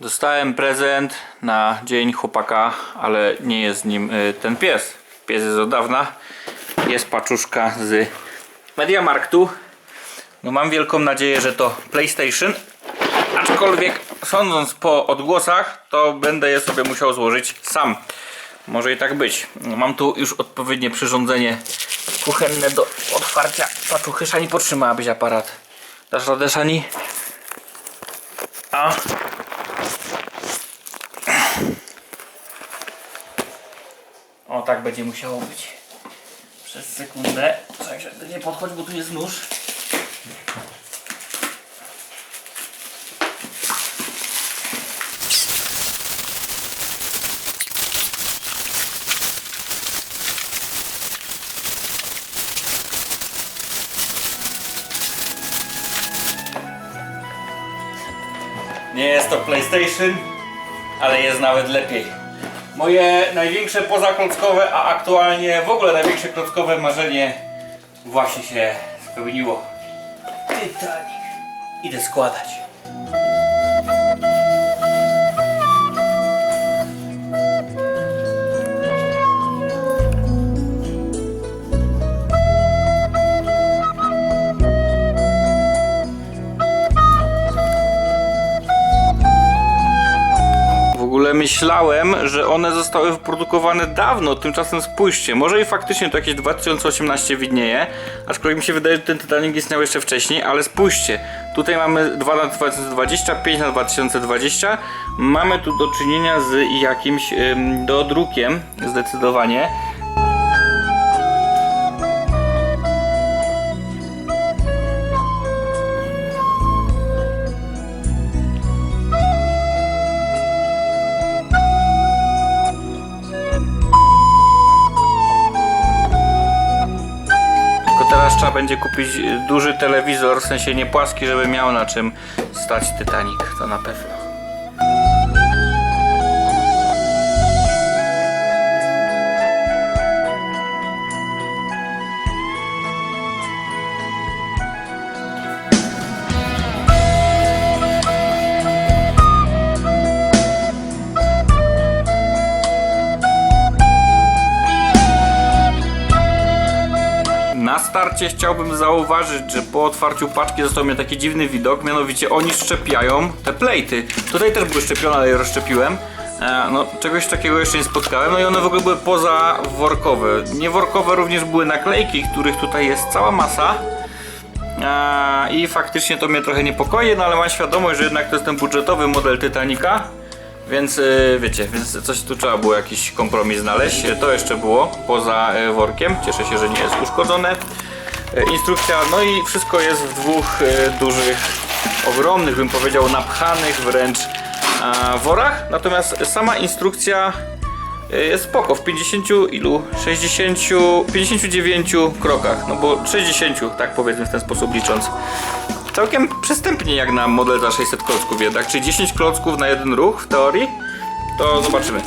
Dostałem prezent na dzień chłopaka, ale nie jest nim y, ten pies. Pies jest od dawna. Jest paczuszka z Mediamarktu. No mam wielką nadzieję, że to PlayStation. Aczkolwiek sądząc po odgłosach, to będę je sobie musiał złożyć sam. Może i tak być. Mam tu już odpowiednie przyrządzenie kuchenne do otwarcia paczuchy. Szani potrzymałabyś aparat. Dasz radę, Szani? A. tak będzie musiało być. Przez sekundę. Się, nie podchodź, bo tu jest nóż. Nie jest to PlayStation, ale jest nawet lepiej. Moje największe pozaklockowe, a aktualnie w ogóle największe klockowe marzenie właśnie się spełniło. Titanic. Idę składać. Myślałem, że one zostały wyprodukowane dawno, tymczasem spójrzcie, może i faktycznie to jakieś 2018 widnieje, aczkolwiek mi się wydaje, że ten Titanic istniał jeszcze wcześniej, ale spójrzcie, tutaj mamy 2 na 2020, 5 na 2020, mamy tu do czynienia z jakimś ym, dodrukiem, zdecydowanie. Trzeba będzie kupić duży telewizor, w sensie nie płaski, żeby miał na czym stać Titanic, to na pewno. Na starcie chciałbym zauważyć, że po otwarciu paczki został mi taki dziwny widok, mianowicie oni szczepiają te plejty. Tutaj też były szczepione, ale je rozszczepiłem. E, no, czegoś takiego jeszcze nie spotkałem, no i one w ogóle były poza workowe. Nieworkowe również były naklejki, których tutaj jest cała masa. E, I faktycznie to mnie trochę niepokoi, no ale mam świadomość, że jednak to jest ten budżetowy model Titanica. Więc y, wiecie, więc coś tu trzeba było jakiś kompromis znaleźć. To jeszcze było poza y, workiem. Cieszę się, że nie jest uszkodzone. Y, Instrukcja, no i wszystko jest w dwóch y, dużych, ogromnych, bym powiedział, napchanych wręcz worach. Natomiast sama instrukcja y, jest spoko, w 50 ilu? 60, 59 krokach, no bo 60, tak powiedzmy w ten sposób licząc. Całkiem przystępnie jak na model za 600 klocków jednak, czyli 10 klocków na jeden ruch w teorii, to zobaczymy.